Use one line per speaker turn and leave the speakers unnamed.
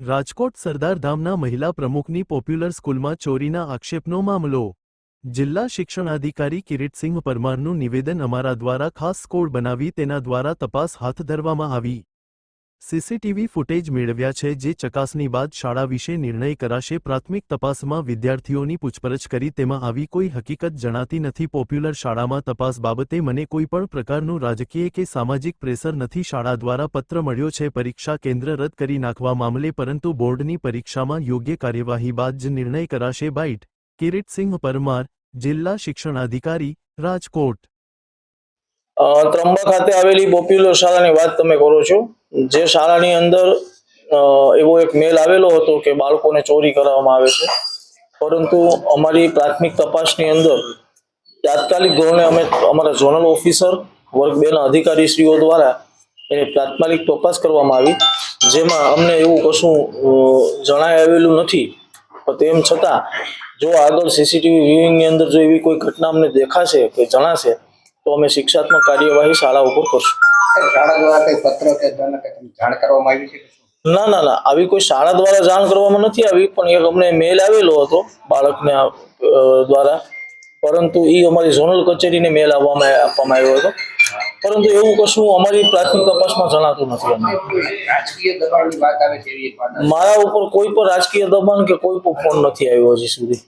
રાજકોટ સરદારધામના મહિલા પ્રમુખની પોપ્યુલર સ્કૂલમાં ચોરીના આક્ષેપનો મામલો. જિલ્લા શિક્ષણાધિકારી કિરીટસિંહ પરમારનું નિવેદન અમારા દ્વારા ખાસ સ્કોડ બનાવી તેના દ્વારા તપાસ હાથ ધરવામાં આવી. સીસીટીવી ફૂટેજ મેળવ્યા છે જે ચકાસણી બાદ શાળા વિશે નિર્ણય કરાશે. પ્રાથમિક તપાસમાં વિદ્યાર્થીઓની પૂછપરછ કરી તેમાં આવી કોઈ હકીકત જણાતી નથી. પોપ્યુલર શાળામાં તપાસ બાબતે મને કોઈ પણ પ્રકારનું રાજકીય કે સામાજિક પ્રેશર નથી. શાળા દ્વારા પત્ર મળ્યો છે, પરીક્ષા કેન્દ્ર રદ કરી નાખવા મામલે, પરંતુ બોર્ડની પરીક્ષામાં યોગ્ય કાર્યવાહી બાદ જ નિર્ણય કરાશે. બાઇટ કિરીટસિંહ પરમાર, જિલ્લા શિક્ષણાધિકારી, રાજકોટ.
ત્રંબા ખાતે આવેલી પોપ્યુલર શાળાની વાત તમે કરો છો? જે શાળાની અંદર એવો એક મેલ આવેલો હતો કે બાળકોને ચોરી કરાવવામાં આવે છે. પરંતુ અમારી પ્રાથમિક તપાસની અંદર તાત્કાલિક ધોરણે અમે અમારા ઝોનલ ઓફિસર વર્ગ બેના અધિકારીશ્રીઓ દ્વારા એની તાત્કાલિક તપાસ કરવામાં આવી, જેમાં અમને એવું કશું જણાય આવેલું નથી. પણ તેમ છતાં, જો આગળ સીસીટીવી વ્યુઇંગની અંદર જો એવી કોઈ ઘટના અમને દેખાશે કે જણાશે, તો અમે શિક્ષાત્મક કાર્યવાહી શાળા ઉપર કરશું.
શાળા દ્વારા કઈ પત્ર કે જાણ કરવામાં આવી છે
ના ના ના. આવી કોઈ શાળા દ્વારા જાણ કરવામાં નથી આવી પણ એક અમને મેલ આવેલો હતો બાળકને દ્વારા. પરંતુ એ અમારી ઝોનલ કચેરીને મેલ આવવામાં આપવામાં આવ્યો હતો. પરંતુ એવું કશું અમારી પ્રાથમિક તપાસમાં જણાતું નથી અમને. મારા ઉપર કોઈ પણ રાજકીય દબાણ કે કોઈ પણ ફોન નથી આવ્યો હજી સુધી.